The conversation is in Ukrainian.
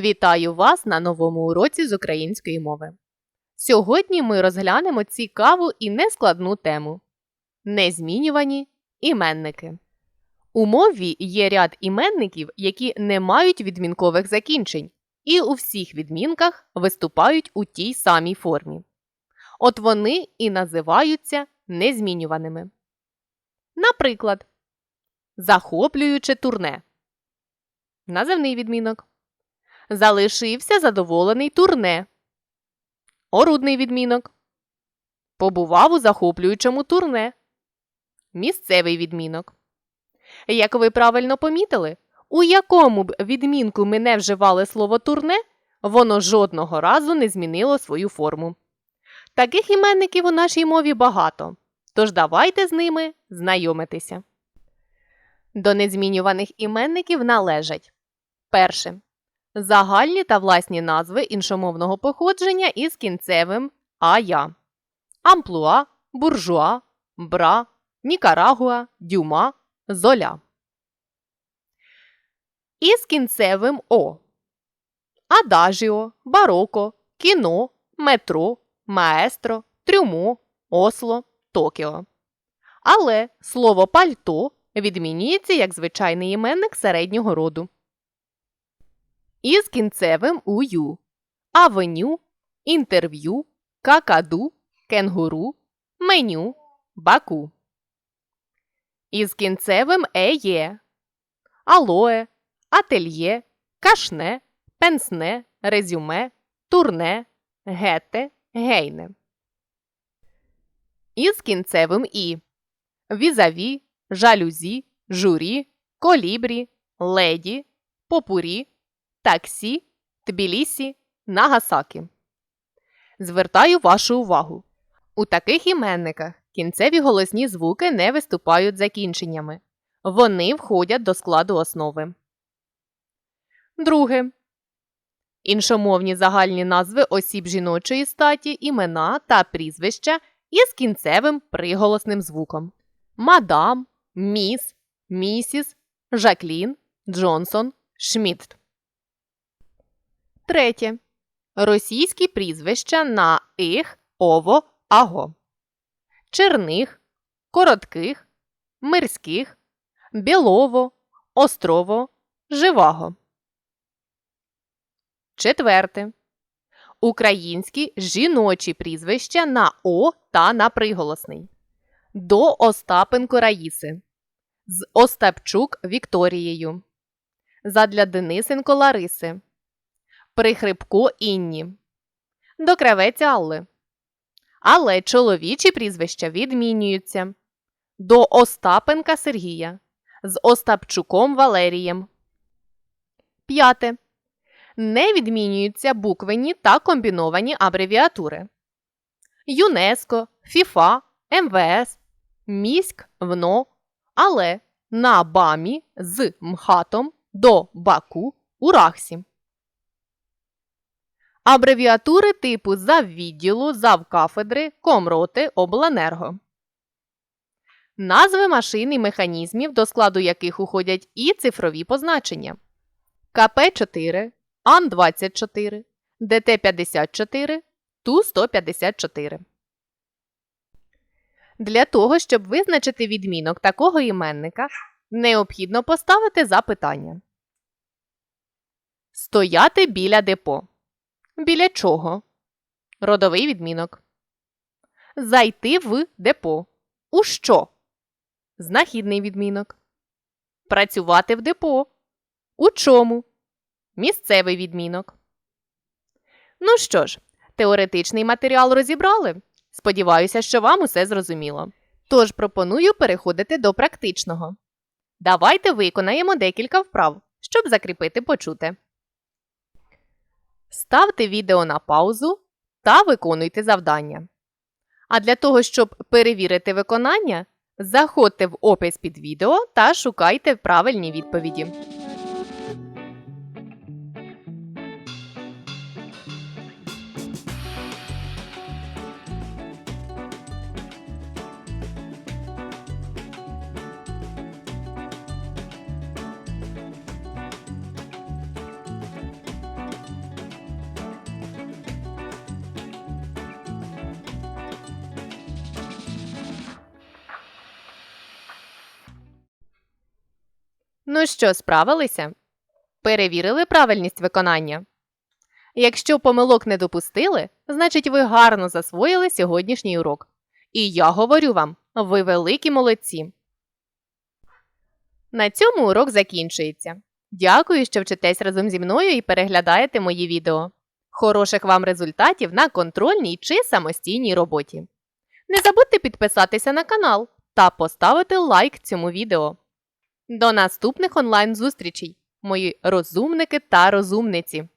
Вітаю вас на новому уроці з української мови. Сьогодні ми розглянемо цікаву і нескладну тему незмінювані іменники. У мові є ряд іменників, які не мають відмінкових закінчень, і у всіх відмінках виступають у тій самій формі. От вони і називаються незмінюваними. Наприклад, захоплююче турне. Називний відмінок. Залишився задоволений турне. Орудний відмінок. Побував у захоплюючому турне. Місцевий відмінок. Як ви правильно помітили, у якому б відмінку ми не вживали слово турне, воно жодного разу не змінило свою форму. Таких іменників у нашій мові багато, тож давайте з ними знайомитися. До незмінюваних іменників належать перше. Загальні та власні назви іншомовного походження із кінцевим ая, амплуа, буржуа, бра, Нікарагуа, дюма, золя. Із кінцевим о. Адажіо, бароко, кіно, метро, маестро, трюмо, осло, Токіо. Але слово пальто відмінюється як звичайний іменник середнього роду. Із кінцевим ую, авеню, інтерв'ю, какаду, кенгуру, меню, баку. Із кінцевим еє, алоє, ательє, кашне, пенсне, резюме, турне, гете, гейне. Із кінцевим і візаві, жалюзі, журі, колібрі, леді, попурі, таксі, тбілісі, нагасакі. Звертаю вашу увагу. У таких іменниках кінцеві голосні звуки не виступають закінченнями. Вони входять до складу основи. Друге. Іншомовні загальні назви осіб жіночої статі, імена та прізвища із кінцевим приголосним звуком. Мадам, міс, місіс, Жаклін, Джонсон, Шмідт. Третє. Російські прізвища на их, ово, аго. Черних, коротких, мирських, білово, острово, живаго. Четверте. Українські жіночі прізвища на О та на приголосний. До Остапенко Раїси. З Остапчук Вікторією. Задля Денисенко Лариси. Прихрипко Інні. До кравець Алли. Але чоловічі прізвища відмінюються. До Остапенка Сергія. З Остапчуком Валерієм. П'яте. Не відмінюються буквені та комбіновані абревіатури. ЮНЕСКО, ФІФА, МВС, Міськ, ВНО, але на БАМі з МХАТом до Баку у Рахсі. Абревіатури типу заввідділу, завкафедри, комроти, обленерго. Назви машин і механізмів, до складу яких уходять і цифрові позначення. КП-4, АН-24, ДТ-54, Ту-154. Для того, щоб визначити відмінок такого іменника, необхідно поставити запитання. Стояти біля депо. Біля чого? Родовий відмінок. Зайти в депо. У що? Знахідний відмінок. Працювати в депо. У чому? Місцевий відмінок. Ну що ж, теоретичний матеріал розібрали. Сподіваюся, що вам усе зрозуміло. Тож пропоную переходити до практичного. Давайте виконаємо декілька вправ, щоб закріпити почуте. Ставте відео на паузу та виконуйте завдання. А для того, щоб перевірити виконання, заходьте в опис під відео та шукайте правильні відповіді. Ну що, справилися? Перевірили правильність виконання? Якщо помилок не допустили, значить ви гарно засвоїли сьогоднішній урок. І я говорю вам, ви великі молодці. На цьому урок закінчується. Дякую, що вчитесь разом зі мною і переглядаєте мої відео. Хороших вам результатів на контрольній чи самостійній роботі. Не забудьте підписатися на канал та поставити лайк цьому відео. До наступних онлайн зустрічей, мої розумники та розумниці!